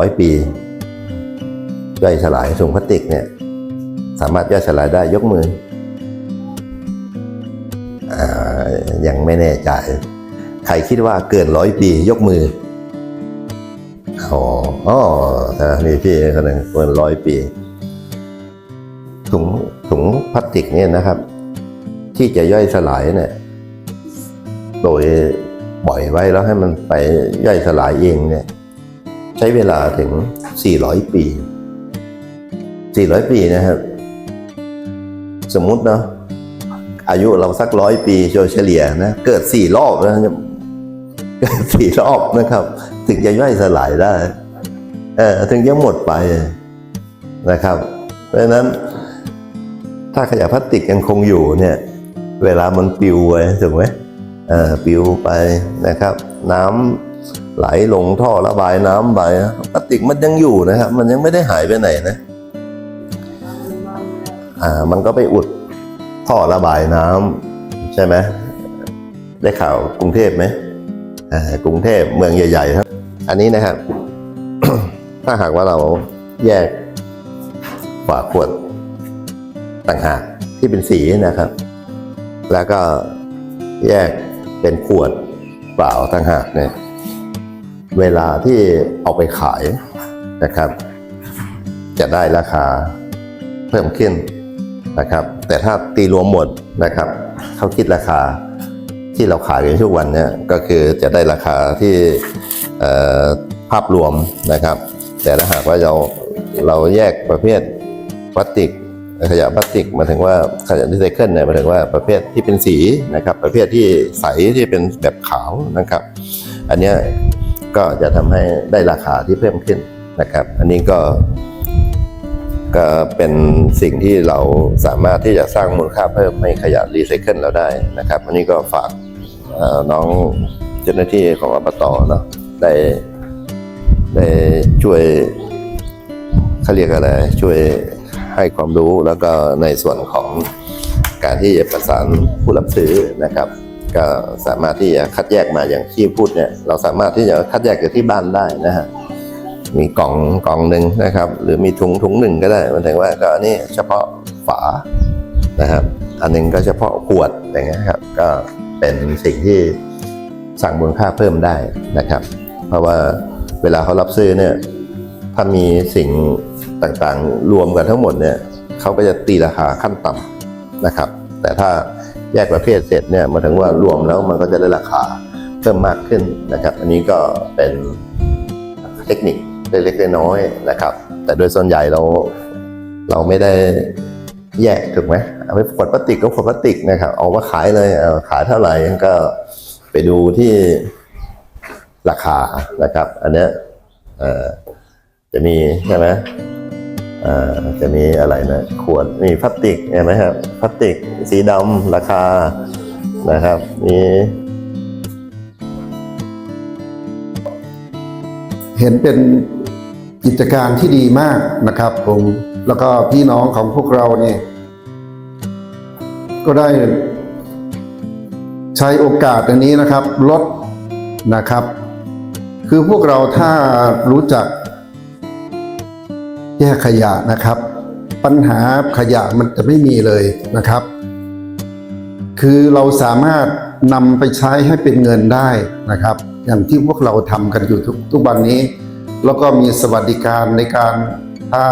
ร้อยปี ย่อยสลายถุงพลาสติกเนี่ย สามารถย่อยสลายได้ยกมืออยังไม่แน่ใจ ใครคิดว่าเกินร้อยปี ยกมืออ๋ออ๋อนะมีพี่คนหนึ่งเกินร้อยปีถุงถุงพลาสติกเนี่ยนะครับ ที่จะย่อยสลายเนี่ยโดยปล่อยไว้แล้วให้มันไปย่อยสลายเองเนี่ย ใช้เวลาถึง 400 ปี 400 ปีนะครับ สมมุติเนาะอายุเราสักร้อยปีโดยเฉลี่ยนะเกิดสี่รอบนะเกิดสี่รอบนะครับ ถึงจะย่อยสลายได้เออถึงจะหมดไปนะครับ เพราะฉะนั้น ถ้าขยะพลาสติกยังคงอยู่เนี่ย เวลามันปิวไปถูกไหมเออปิวไปนะครับ น้ำ ไหลลงท่อระบายน้ำไปพลาสติกมันยังอยู่นะครับ มันยังไม่ได้หายไปไหนนะ อ่า มันก็ไปอุดท่อระบายน้ำใช่ไหมได้ข่าวกรุงเทพไหมอ่ากรุงเทพเมืองใหญ่ ๆ ครับ อันนี้นะครับ ถ้าหากว่าเราแยกฝาขวดต่างหากที่เป็นสีนะครับ แล้วก็แยกเป็นขวดเปล่าต่างหากเนี่ย เวลาที่เอาไปขายนะครับ จะได้ราคาเพิ่มขึ้นนะครับ แต่ถ้าตีรวมหมดนะครับเขาคิดราคาที่เราขายกันทุกวันเนี่ยก็คือจะได้ราคาที่ภาพรวมนะครับ แต่ถ้าหากว่าเราเราแยกประเภทพลาสติกขยะพลาสติกมาถึงว่าขยะรีไซเคิลเนี่ยมาถึงว่าประเภทที่เป็นสีนะครับ ประเภทที่ใสที่เป็นแบบขาวนะครับ อันเนี้ย ก็จะทำให้ได้ราคาที่เพิ่มขึ้นนะครับ อันนี้ก็ก็เป็นสิ่งที่เราสามารถที่จะสร้างมูลค่าเพิ่มให้ขยะรีไซเคิลเราได้นะครับ อันนี้ก็ฝากน้องเจ้าหน้าที่ของอบตเนาะได้ได้ช่วยเขาเรียกอะไรช่วยให้ความรู้แล้วก็ในส่วนของการที่จะประสานผู้รับซื้อนะครับ ก็สามารถที่จะคัดแยกมาอย่างที่พูดเนี่ยเราสามารถที่จะคัดแยกจากที่บ้านได้นะฮะมีกล่องกล่องหนึ่งนะครับ หรือมีถุงถุงหนึ่งก็ได้มันถึงว่าก็อันนี้เฉพาะฝานะครับ อันหนึงก็เฉพาะขวดอย่างเงี้ยครับก็เป็นสิ่งที่สั่งมูลค่าเพิ่มได้นะครับ เพราะว่าเวลาเขารับซื้อเนี่ยถ้ามีสิ่งต่างๆรวมกันทั้งหมดเนี่ยเขาก็จะตีราคาขั้นต่ำนะครับ แต่ถ้า แยกประเภทเสร็จเนี่ยมาถึงว่ารวมแล้วมันก็จะได้ราคาเพิ่มมากขึ้นนะครับ อันนี้ก็เป็นเทคนิคเล็กๆน้อยๆนะครับ แต่โดยส่วนใหญ่เราเราไม่ได้แยกถูกไหมเอาไปขวดพลาสติกก็ขวดพลาสติกนะครับเอามาขายเลยเขายเท่าไหร่ก็ไปดูที่ราคานะครับ อันเนี้ยจะมีใช่ไหม จะมีอะไรนะขวดมีพลาสติกเห็นไหมครับพลาสติกสีดำราคานะครับ มีเห็นเป็นกิจการที่ดีมากนะครับผมแล้วก็พี่น้องของพวกเราเนี่ยก็ได้ใช้โอกาสอันนี้นะครับลดนะครับ คือพวกเราถ้ารู้จัก แยกขยะนะครับ ปัญหาขยะมันจะไม่มีเลยนะครับ คือเราสามารถนำไปใช้ให้เป็นเงินได้นะครับ อย่างที่พวกเราทำกันอยู่ทุกทุกวันนี้ แล้วก็มีสวัสดิการในการถ้า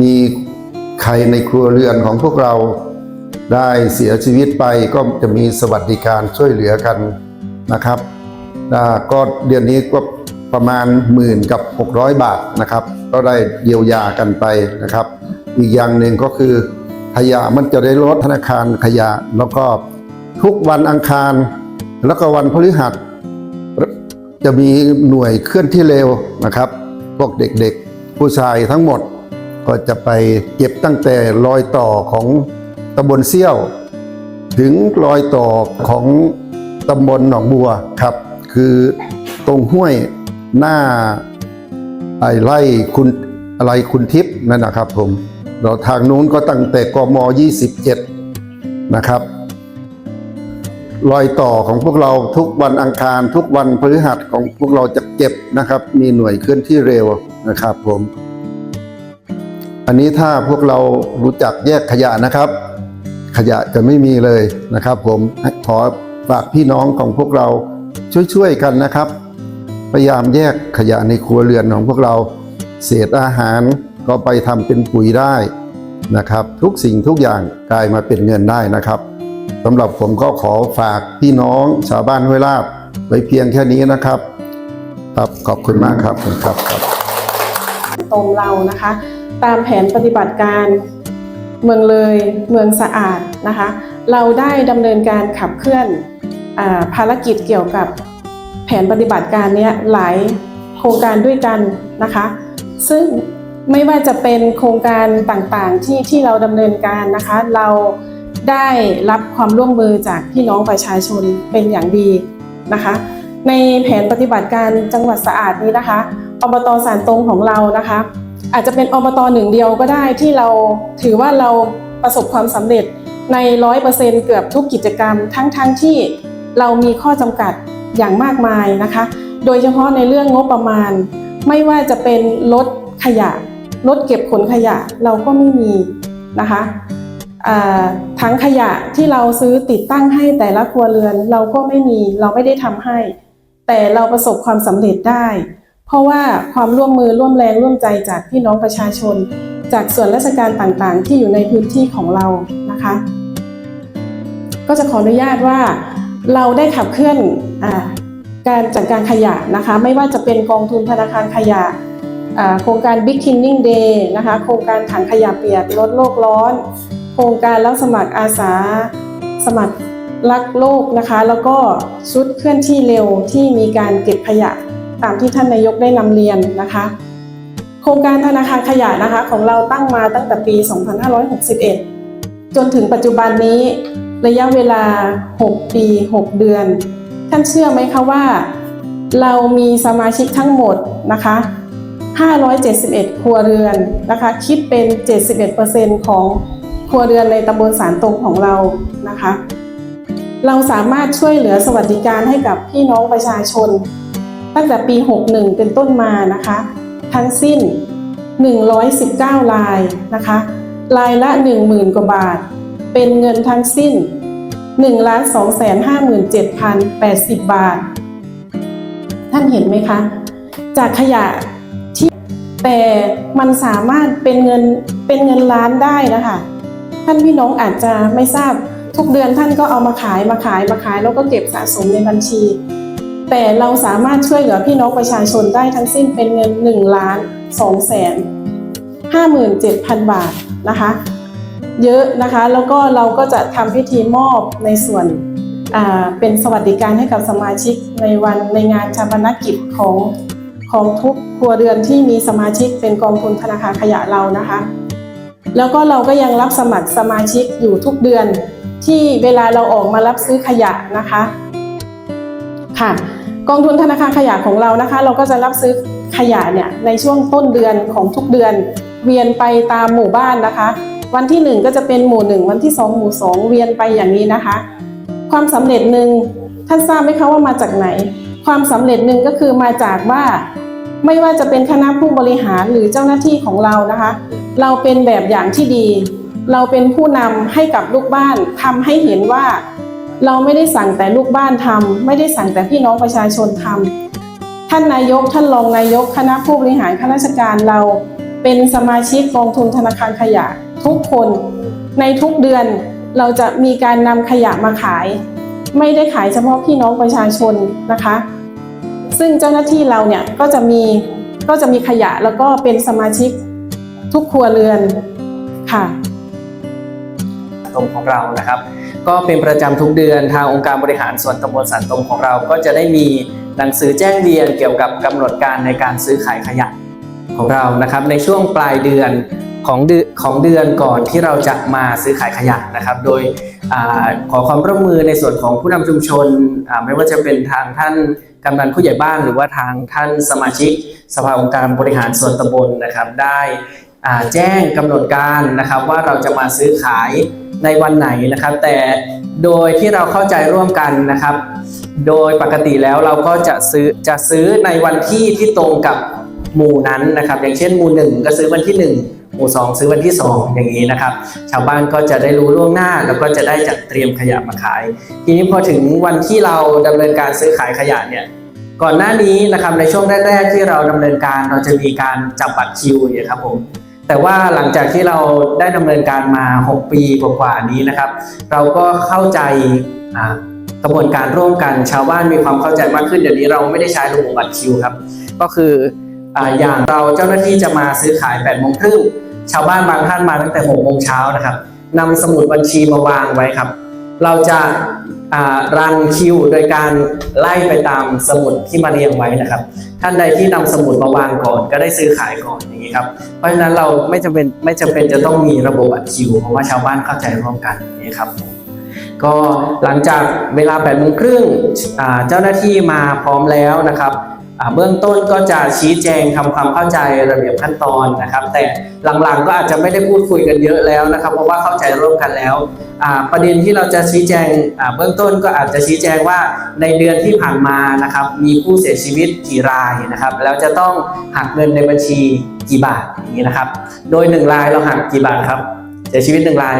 มีใครในครัวเรือนของพวกเราได้เสียชีวิตไปก็จะมีสวัสดิการช่วยเหลือกันนะครับก็เดือนนี้ก็ ประมาณหมื่นกับ 600 บาทนะครับ ก็ได้เยียวยากันไปนะครับ อีกอย่างหนึ่งก็คือขยะมันจะได้ลดธนาคารขยะ แล้วก็ทุกวันอังคาร แล้วก็วันพฤหัส จะมีหน่วยเคลื่อนที่เร็วนะครับพวกเด็กๆ ผู้ชายทั้งหมดก็จะไปเก็บตั้งแต่รอยต่อของตำบลเซี่ยว ถึงรอยต่อของตำบลหนองบัวครับ คือตรงห้วย หน้าไอไร่คุณอะไรคุณทิพย์นั่นนะครับผมเราทางนู้นก็ตั้งแต่กม 27 นะครับ รอยต่อของพวกเราทุกวันอังคารทุกวันพฤหัสของพวกเราจะเก็บนะครับ มีหน่วยเคลื่อนที่เร็วนะครับผม อันนี้ถ้าพวกเรารู้จักแยกขยะนะครับ ขยะจะไม่มีเลยนะครับ ผมขอฝากพี่น้องของพวกเราช่วยๆกันนะครับ พยายามแยกขยะในครัวเรือนของพวกเรา เศษอาหารก็ไปทำเป็นปุ๋ยได้นะครับ ทุกสิ่งทุกอย่างกลายมาเป็นเงินได้นะครับสำหรับผมก็ขอฝากพี่น้องชาวบ้านห้วยลาดไว้เพียงแค่นี้นะครับ ครับขอบคุณมากครับขอบคุณครับครับตรงเรานะคะ ตามแผนปฏิบัติการเมืองเลยเมืองสะอาดนะคะ เราได้ดำเนินการขับเคลื่อนอภารกิจเกี่ยวกับ แผนปฏิบัติการนี้หลายโครงการด้วยกันนะคะ ซึ่งไม่ว่าจะเป็นโครงการต่างๆที่ที่เราดำเนินการนะคะ เราได้รับความร่วมมือจากพี่น้องประชาชนเป็นอย่างดีนะคะ ในแผนปฏิบัติการจังหวัดสะอาดนี้นะคะอบตสารตรงของเรานะคะ อาจจะเป็นอบตหนึ่งเดียวก็ได้ที่เราถือว่าเราประสบความสำเร็จในร้อยเปอร์เซ็นเกือบทุกกิจกรรมทั้งๆทที่เรามีข้อจำกัด อย่างมากมายนะคะ โดยเฉพาะในเรื่องงบประมาณ ไม่ว่าจะเป็นรถขยะรถเก็บขนขยะเราก็ไม่มีนะคะถังขยะที่เราซื้อติดตั้งให้แต่ละครัวเรือนเราก็ไม่มีเราไม่ได้ทำให้ แต่เราประสบความสำเร็จได้ เพราะว่าความร่วมมือร่วมแรงร่วมใจจากพี่น้องประชาชน จากส่วนราชการต่างๆ ที่อยู่ในพื้นที่ของเรานะคะ ก็จะขออนุญาตว่าเราได้ขับเคลื่อน การจัดการขยะนะคะ ไม่ว่าจะเป็นกองทุนธนาคารขยะโครงการ Big Cleaning Day นะคะ โครงการถังขยะเปียกลดโลกร้อน โครงการรับสมัครอาสาสมัครรักโลกนะคะ แล้วก็ชุดเคลื่อนที่เร็วที่มีการเก็บขยะตามที่ท่านนายกได้นำเรียนนะคะ โครงการธนาคารขยะนะคะ ของเราตั้งมาตั้งแต่ปี 2561 จนถึงปัจจุบันนี้ระยะเวลา 6 ปี 6 เดือนานเชื่อไหมคะว่า เรามีสมาชิกทั้งหมดนะคะ 571 ครัวเรือนนะคะ คิดเป็น 71%ของครัวเรือนในตำบลสารตรงของเรานะคะ เราสามารถช่วยเหลือสวัสดิการให้กับพี่น้องประชาชน ตั้งแต่ปี 61 เป็นต้นมานะคะ ทั้งสิ้น 119ลายนะคะลายละ 10,000 กว่าบาท เป็นเงินทั้งสิ้น 1 2 5 7 0 8 0บาท ท่านเห็นไหมคะ จากขยะที่แต่มันสามารถเป็นเงินเป็นเงินล้านได้นะคะ ท่านพี่น้องอาจจะไม่ทราบทุกเดือนท่านก็เอามาขายมาขายมาขาย แล้วก็เก็บสะสมในบัญชี แต่เราสามารถช่วยเหลือพี่น้องประชาชนได้ทั้งสิ้นเป็นเงิน1ล้าน2แสน57,000 บาทนะคะ เยอะนะคะ แล้วก็เราก็จะทำพิธีมอบในส่วนเป็นสวัสดิการให้กับสมาชิกในวันในงานชาปนกิจของของทุกครัวเรือนที่มีสมาชิกเป็นกองทุนธนาคารขยะเรานะคะ แล้วก็เราก็ยังรับสมัครสมาชิกอยู่ทุกเดือนที่เวลาเราออกมารับซื้อขยะนะคะค่ะกองทุนธนาคารขยะของเรานะคะ เราก็จะรับซื้อขยะเนี่ยในช่วงต้นเดือนของทุกเดือนเวียนไปตามหมู่บ้านนะคะ วันที่หนึ่งก็จะเป็นหมู่หนึ่งวันที่สองหมู่สองเวียนไปอย่างนี้นะคะ ความสำเร็จหนึ่งท่านทราบไหมคะว่ามาจากไหน ความสำเร็จหนึ่งก็คือมาจากว่า ไม่ว่าจะเป็นคณะผู้บริหารหรือเจ้าหน้าที่ของเรานะคะ เราเป็นแบบอย่างที่ดี เราเป็นผู้นำให้กับลูกบ้านทำให้เห็นว่า เราไม่ได้สั่งแต่ลูกบ้านทำไม่ได้สั่งแต่พี่น้องประชาชนทำท่านนายกท่านรองนายก คณะผู้บริหารข้าราชการเรา เป็นสมาชิกกองทุนธนาคารขยะทุกคนในทุกเดือนเราจะมีการนำขยะมาขาย ไม่ได้ขายเฉพาะพี่น้องประชาชนนะคะ ซึ่งเจ้าหน้าที่เราเนี่ยก็จะมีก็จะมีขยะแล้วก็เป็นสมาชิกทุกครัวเรือนค่ะตรงของเรานะครับ ก็เป็นประจำทุกเดือนทางองค์การบริหารส่วนตำบลสันตมของเราก็จะได้มีหนังสือแจ้งเรียนเกี่ยวกับกำหนดการในการซื้อขายขยะ ของเรานะครับ ในช่วงปลายเดือนของเดือนของเดือนก่อนที่เราจะมาซื้อขายขยะนะครับ โดยอขอความร่วมมือในส่วนของผู้นำชุมชนไม่ว่าจะเป็นทางท่านกำนันผู้ใหญ่บ้านหรือว่าทางท่านสมาชิก สภาองค์การบริหารส่วนตำบลนะครับได้แจ้งกำหนดการนะครับว่าเราจะมาซื้อขายในวันไหนนะครับ แต่โดยที่เราเข้าใจร่วมกันนะครับ โดยปกติแล้วเราก็จะซื้อจะซื้อในวันที่ที่ตรงกับ หมู่นั้นนะครับ อย่างเช่นหมู่หนึ่งก็ซื้อวันที่หนึ่งหมู่สองซื้อวันที่สองอย่างนี้นะครับ ชาวบ้านก็จะได้รู้ล่วงหน้า แล้วก็จะได้จัดเตรียมขยะมาขาย ทีนี้พอถึงวันที่เราดำเนินการซื้อขายขยะเนี่ยก่อนหน้านี้นะครับในช่วงแรกๆที่เราดำเนินการเราจะมีการจับบัตรคิวเนี่ยครับผมแต่ว่าหลังจากที่เราได้ดำเนินการมา 6 ปีกว่าๆนี้นะครับ เราก็เข้าใจกระบวนการร่วมกันชาวบ้านมีความเข้าใจมากขึ้นเดี๋ยวนี้เราไม่ได้ใช้ระบบบัตรคิวครับ ก็คือ อย่างเราเจ้าหน้าที่จะมาซื้อขาย8โมงครึ่งชาวบ้านบางท่านมาตั้งแต่6โมงเช้านะครับนำสมุดบัญชีมาวางไว้ครับ เราจะรันคิวโดยการไล่ไปตามสมุดที่มาเรียงไว้นะครับ ท่านใดที่นำสมุดมาวางก่อนก็ได้ซื้อขายก่อนอย่างนี้ครับ เพราะฉะนั้นเราไม่จำเป็นไม่จำเป็นจะต้องมีระบบบัตรคิว เพราะว่าชาวบ้านเข้าใจร่วมกันอย่างนี้ครับก็หลังจากเวลา8โมงครึ่งเจ้าหน้าที่มาพร้อมแล้วนะครับ เบื้องต้นก็จะชี้แจงทำความเข้าใจระเบียบขั้นตอนนะครับ แต่หลังๆก็อาจจะไม่ได้พูดคุยกันเยอะแล้วนะครับ เพราะว่าเข้าใจร่วมกันแล้ว ประเด็นที่เราจะชี้แจงเบื้องต้นก็อาจจะชี้แจงว่าในเดือนที่ผ่านมานะครับ มีผู้เสียชีวิตกี่รายนะครับ แล้วจะต้องหักเงินในบัญชีกี่บาทอย่างนี้นะครับ โดยหนึ่งรายเราหักกี่บาทครับเสียชีวิตหนึ่งราย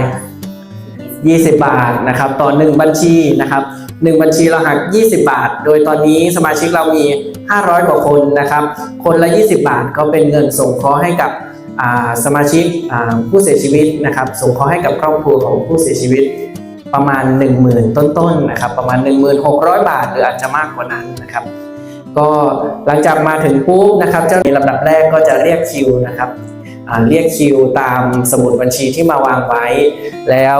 20 บาทนะครับต่อ1บัญชีนะครับ 1 บัญชีเราหัก 20 บาท โดยตอนนี้สมาชิกเรามี 500 กว่าคนนะครับ คนละ 20 บาทก็เป็นเงินส่งเคราะห์ให้กับสมาชิกผู้เสียชีวิตนะครับส่งเคราะห์ให้กับครอบครัวของผู้เสียชีวิตประมาณ 10,000 ต้นๆนะครับประมาณ 1600 บาท หรืออาจจะมากกว่านั้นนะครับก็หลังจากมาถึงปุ๊บนะครับเจ้าหน้าที่ลำดับแรกก็จะเรียกคิวนะครับเรียกคิวตามสมุดบัญชีที่มาวางไว้แล้ว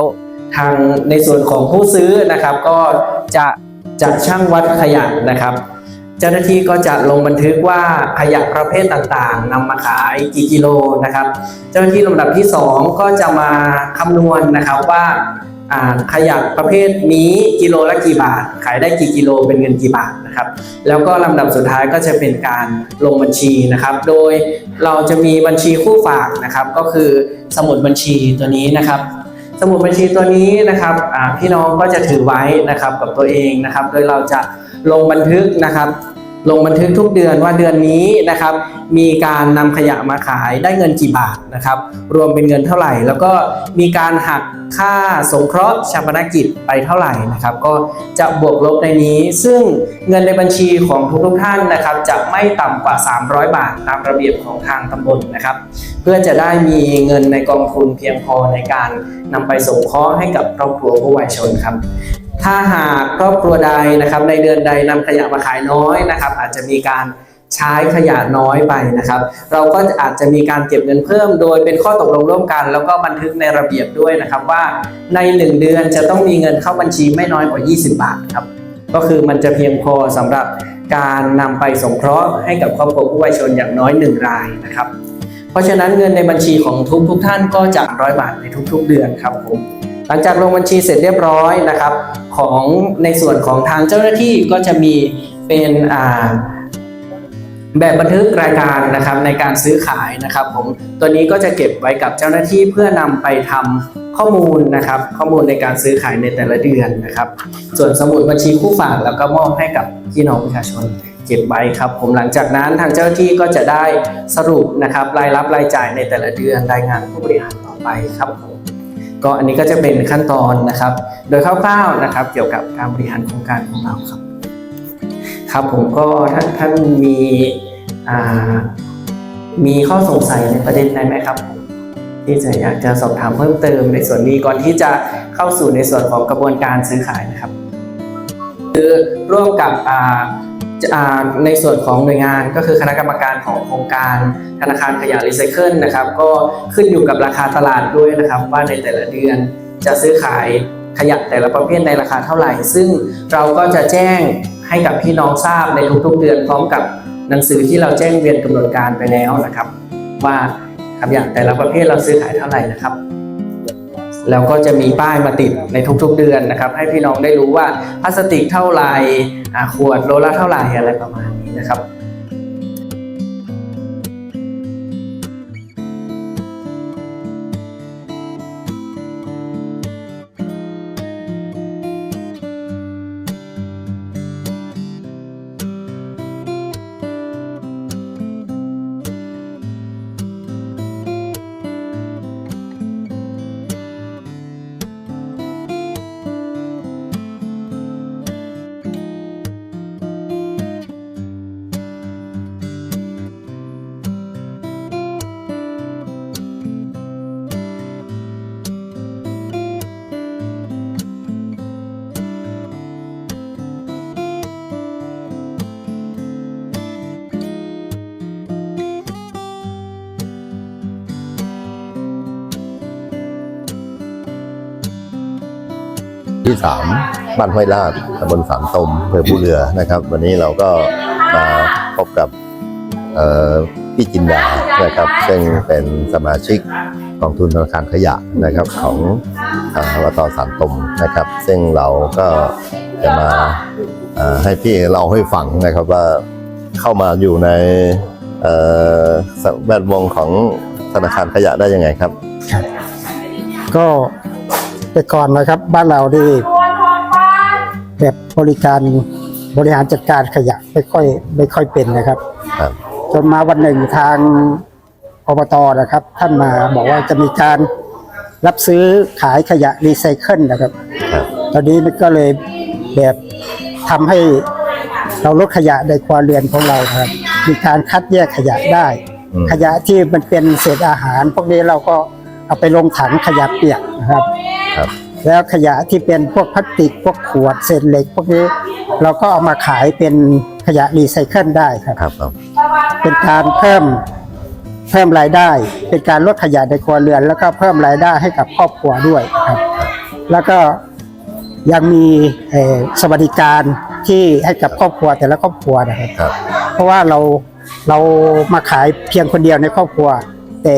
ทางในส่วนของผู้ซื้อนะครับ ก็จะจะช่างวัดขยะนะครับ เจ้าหน้าที่ก็จะลงบันทึกว่าขยะประเภทต่างๆนำมาขายกี่กิโลนะครับ เจ้าหน้าที่ลำดับที่ 2 ก็จะมาคำนวณนะครับว่าอ่าขยะประเภทนี้กิโลละกี่บาท ขายได้กี่กิโลเป็นเงินกี่บาทนะครับ แล้วก็ลำดับสุดท้ายก็จะเป็นการลงบัญชีนะครับ โดยเราจะมีบัญชีคู่ฝากนะครับ ก็คือสมุดบัญชีตัวนี้นะครับ สมุดบัญชีตัวนี้นะครับพี่น้องก็จะถือไว้นะครับกับตัวเองนะครับ โดยเราจะลงบันทึกนะครับ ลงบันทึกทุกเดือนว่าเดือนนี้นะครับ มีการนำขยะมาขายได้เงินกี่บาทนะครับ รวมเป็นเงินเท่าไหร่ แล้วก็มีการหักค่าสงเคราะห์ชาปนกิจไปเท่าไหร่นะครับ ก็จะบวกลบในนี้ ซึ่งเงินในบัญชีของทุกๆท่านนะครับ จะไม่ต่ำกว่า 300 บาทตามระเบียบของทางตำบลนะครับ เพื่อจะได้มีเงินในกองทุนเพียงพอในการนำไปสงเคราะห์ให้กับครอบครัวผู้วายชนครับ ถ้าหากครอบครัวใดนะครับในเดือนใดนำขยะมาขายน้อยนะครับ อาจจะมีการใช้ขยะน้อยไปนะครับ เราก็อาจจะมีการเก็บเงินเพิ่มโดยเป็นข้อตกลงร่วมกัน แล้วก็บันทึกในระเบียบด้วยนะครับว่าใน 1 เดือนจะต้องมีเงินเข้าบัญชีไม่น้อยกว่า 20 บาทครับก็คือมันจะเพียงพอสำหรับการนำไปสงเคราะห์ให้กับครอบครัวผู้วายชนอย่างน้อย 1 รายนะครับ เพราะฉะนั้นเงินในบัญชีของทุกทุกท่านก็จะร้อยบาทในทุกๆ เดือนครับผม หลังจากลงบัญชีเสร็จเรียบร้อยนะครับ ของในส่วนของทางเจ้าหน้าที่ก็จะมีเป็นแบบบันทึกรายการนะครับในการซื้อขายนะครับผมตัวนี้ก็จะเก็บไว้กับเจ้าหน้าที่เพื่อนำไปทำข้อมูลนะครับ ข้อมูลในการซื้อขายในแต่ละเดือนนะครับ ส่วนสมุดบัญชีคู่ฝากแล้วก็มอบให้กับพี่น้องประชาชนเก็บไว้ครับ ผมหลังจากนั้นทางเจ้าหน้าที่ก็จะได้สรุปนะครับรายรับรายจ่ายในแต่ละเดือนรายงานผู้บริหารต่อไปครับผม ก็อันนี้ก็จะเป็นขั้นตอนนะครับ โดยคร่าวๆนะครับ เกี่ยวกับการบริหารโครงการของเราครับ ครับผมก็ท่านท่านมีมีข้อสงสัยในประเด็นใดไหมครับ ที่จะอยากจะสอบถามเพิ่มเติมในส่วนนี้ก่อนที่จะเข้าสู่ในส่วนของกระบวนการซื้อขายนะครับ คือร่วมกับ ในส่วนของหน่วยงานก็คือคณะกรรมการของโครงการธนาคารขยะรีไซเคิลนะครับก็ขึ้นอยู่กับราคาตลาดด้วยนะครับ ว่าในแต่ละเดือนจะซื้อขายขยะแต่ละประเภทในราคาเท่าไหร่ ซึ่งเราก็จะแจ้งให้กับพี่น้องทราบในทุกๆเดือนพร้อมกับหนังสือที่เราแจ้งเวียนกำหนดการไปแล้วนะครับ ว่าขยะแต่ละประเภทเราซื้อขายเท่าไหร่นะครับแล้วก็จะมีป้ายมาติดในทุกๆเดือนนะครับ ให้พี่น้องได้รู้ว่าพลาสติกเท่าไหร่ ขวดโลละเท่าไหร่อะไรประมาณนี้นะครับ ที่สามบ้านห้วยลาดตำบลสามตมอำเภอผู้เรือนะครับ วันนี้เราก็มาพบกับพี่จินดานะครับ ซึ่งเป็นสมาชิกกองทุนธนาคารขยะนะครับของอ่าอบตสามตมนะครับ ซึ่งเราก็จะมาให้พี่เล่าให้ฟังนะครับว่าเข้ามาอยู่ในแวดวงของธนาคารขยะได้ยังไงครับ ก็ แต่ก่อนนะครับ บ้านเราที่แบบบริการบริหารจัดการขยะไม่ค่อยไม่ค่อยเป็นนะครับ ครับ จนมาวันหนึ่งทางอบตนะครับ ท่านมาบอกว่าจะมีการรับซื้อขายขยะรีไซเคิลนะครับ ครับ ตอนนี้มันก็เลยแบบทำให้เราลดขยะในครัวเรือนของเรานะครับ มีการคัดแยกขยะได้ อืม ขยะที่มันเป็นเศษอาหาร พวกนี้เราก็เอาไปลงถังขยะเปียกนะครับ ครับ แล้วขยะที่เป็นพวกพลาสติกพวกขวดเศษเหล็ก พวกนี้เราก็เอามาขายเป็นขยะรีไซเคิลได้ครับครับครับเป็นการเพิ่มเพิ่มรายได้ เป็นการลดขยะในครัวเรือน แล้วก็เพิ่มรายได้ให้กับครอบครัวด้วยครับ แล้วก็ยังมีเอ่อสวัสดิการที่ให้กับครอบครัวแต่ละครอบครัวนะครับครับ เพราะว่าเราเรามาขายเพียงคนเดียวในครอบครัว แต่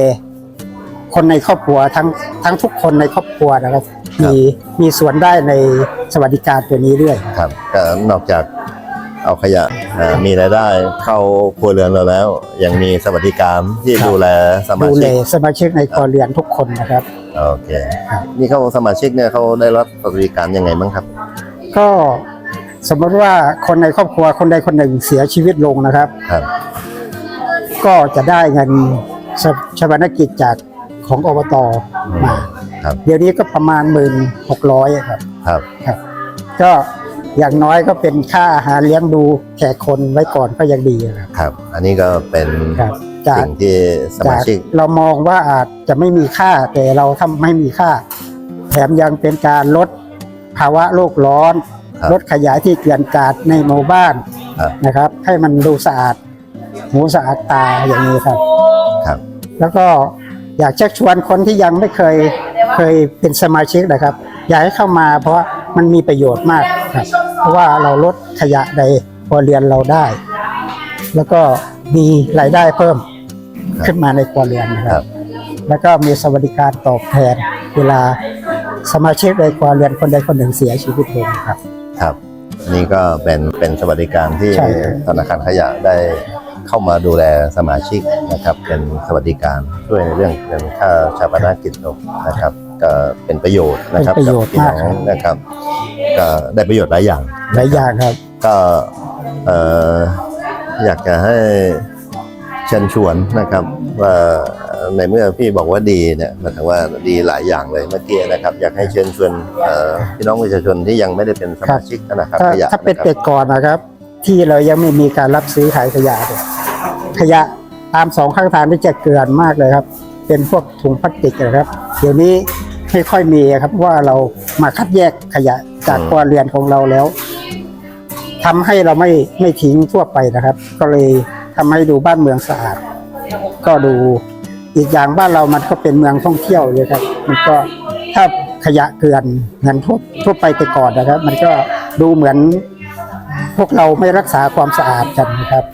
คนในครอบครัวทั้งทั้งทุกคนในครอบครัวนะครับ มีมีส่วนได้ในสวัสดิการตัวนี้ด้วย ครับก็นอกจากเอาขยะอ่ามีรายได้เข้าครัวเรือนเราแล้ว ยังมีสวัสดิการที่ครับ ดูแลสมาดูชิแลกสมาชิกในครัวเรือนทุกคนนะครับ โอเคครับ นี่เขาสมาชิกเนี่ยเขาได้รับสวัสดิการยังไงบ้างครับ ก็สมมติว่าคนในครอบครัวคนใดคนหนึ่งเสียชีวิตลงนะครับ ครับ ก็จะได้เงินชชาปนกิจจาก ของอบตมาครับ เดี๋ยวนี้ก็ประมาณหมื่นหกร้อยครับครับครับ ก็อย่างน้อยก็เป็นค่าอาหารเลี้ยงดูแขกคนไว้ก่อนก็ยังดีครับครับ อันนี้ก็เป็นครับจากสิ่งที่สมาจากชิกเรามองว่าอาจจะไม่มีค่าแต่เราทำให้มีค่า แถมยังเป็นการลดภาวะโลกร้อน ครับ ลดขยะที่เกลื่อนกลาดในหมู่บ้านครับ นะครับ ให้มันดูสะอาดหูสะอาดตาอย่างนี้ครับ ครับ แล้วก็ อยากชักชวนคนที่ยังไม่เคยเคยเป็นสมาชิกนะครับ อยากให้เข้ามาเพราะว่ามันมีประโยชน์มากครับ เพราะว่าเราลดขยะในครัวเรือนเราได้ แล้วก็มีรายได้เพิ่มครับขึ้นมาในครัวเรือนนะคครัรับบแล้วก็มีสวัสดิการตอบแทนเวลาสมาชิกในครัวเรือนคนใดคนหนึ่งเสียชีวิตลงครับ ครับอันนี่ก็เป็นเป็นสวัสดิการที่ใช่ครับธนาคารขยะได้ เข้ามาดูแลสมาชิกนะครับ เป็นสวัสดิการช่วยในเรื่องเงินค่าชาปนกิจศพนะครับ ก็เป็นประโยชน์นะครับเป็นประโยชน์กัพี่น้องมากครับนะครับ ก็ได้ประโยชน์หลายอย่าง หลายอย่างครับ ก็เอ่ออยากจะให้เชิญชวนนะครับ ว่าในเมื่อพี่บอกว่าดีเนี่ยหมายถึงว่าดีหลายอย่างเลยเมื่อกี้นะครับ อยากให้เชิญชวนเอ่อพี่น้องประชาชนที่ยังไม่ได้เป็นสมาชิกธนาคารถ้าขยะถ้าเป็นนะครับแต่ก่อนนะครับ ที่เรายังไม่มีการรับซื้อขายขยะเนี่ย ขยะตามสองข้างทางที่จะเกลื่อนมากเลยครับ เป็นพวกถุงพลาสติกนะครับ เดี๋ยวนี้ไม่ค่อยมีครับว่าเรามาคัดแยกขยะจากอืมครัวเรือนของเราแล้วทำให้เราไม่ไม่ทิ้งทั่วไปนะครับ ก็เลยทำให้ดูบ้านเมืองสะอาด ก็ดูอีกอย่างบ้านเรามันก็เป็นเมืองท่องเที่ยวเลยครับ มันก็ถ้าขขยะเกลื่อนเหมือนทั่วทั่วไปแต่ก่อนนะครับ มันก็ดูเหมือนพวกเราไม่รักษาความสะอาดกันนะครับ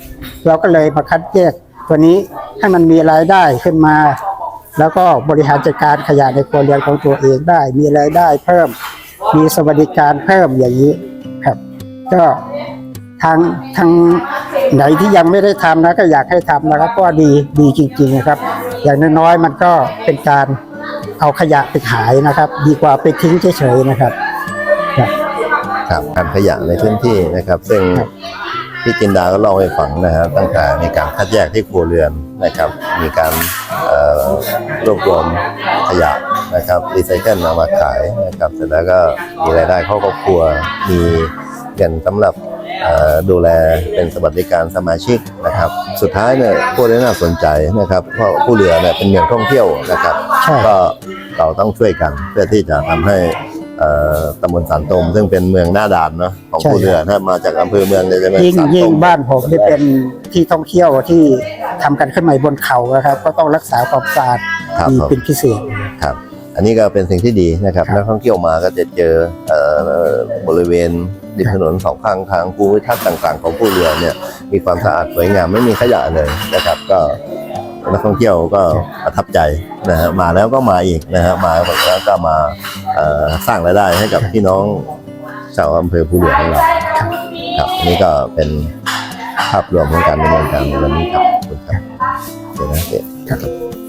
เราก็เลยมาคัดแยกตัวนี้ให้มันมีรายได้ขึ้นมา แล้วก็บริหารจัดการขยะในครัวเรือนของตัวเองได้ มีรายได้เพิ่ม มีสวัสดิการเพิ่มอย่างนี้ครับ ก็ทางทางไหนที่ยังไม่ได้ทำนะก็อยากให้ทำนะครับก็ดีดีจริงๆนะครับ อย่างน้อยๆมันก็เป็นการเอาขยะไปขายนะครับ ดีกว่าไปทิ้งเฉยๆนะครับ ครับ ครับการขยะในพื้นที่นะครับ ซึ่งครับ พี่จินดาก็เล่าให้ฟังนะครับตั้งแต่มีการคัดแยกที่ครัวเรือนนะครับ มีการเอ่อรวบรวมขยะนะครับรีไซเคิลเอามาขายนะครับเสร็จแล้วก็มีรายได้เข้าครอบครัวมีเงินสำหรับเอ่อดูแลเป็นสวัสดิการสมาชิกนะครับ สุดท้ายเนี่ยพวกนี้น่าสนใจนะครับเพราะผู้เรือเนี่ยเป็นเมืองท่องเที่ยวนะครับใช่ก็เราต้องช่วยกันเพื่อที่จะทำให้เอ่อ ตำบลสันตมซึ่งเป็นเมืองหน้าด่านเนาะของใช่ผู้เรือถ้ามาจากอำเภอเมืองเนี่ยจะเป็นยิ่งสันตมยิ่งบ้านผมนี่เป็นที่ท่องเที่ยวที่ทำกันขึ้นมาบนเขานะครับ ก็ต้องรักษาความสะอาดครับดีผมเป็นพิเศษครับ อันนี้ก็เป็นสิ่งที่ดีนะครับครับนักท่องเที่ยวมาก็จะเจอเอ่อบริเวณริมถนนสองข้างทางภูมิทัศน์ต่าง ๆ ของผู้เรือเนี่ยมีความสะอาดสวยงามไม่มีขยะเลยนะครับ ก็ นักท่องเที่ยวก็ประทับใจนะฮะมาแล้วก็มาอีกนะฮะมาแล้วก็มาสร้างรายได้ให้กับพี่น้องชาวอำเภอภูเรือของเราครับอันนี้ก็เป็นภาพรวมของการดำเนินการในวันนี้ครับขอบคุณครับเดี๋ยวนะเดี๋ยว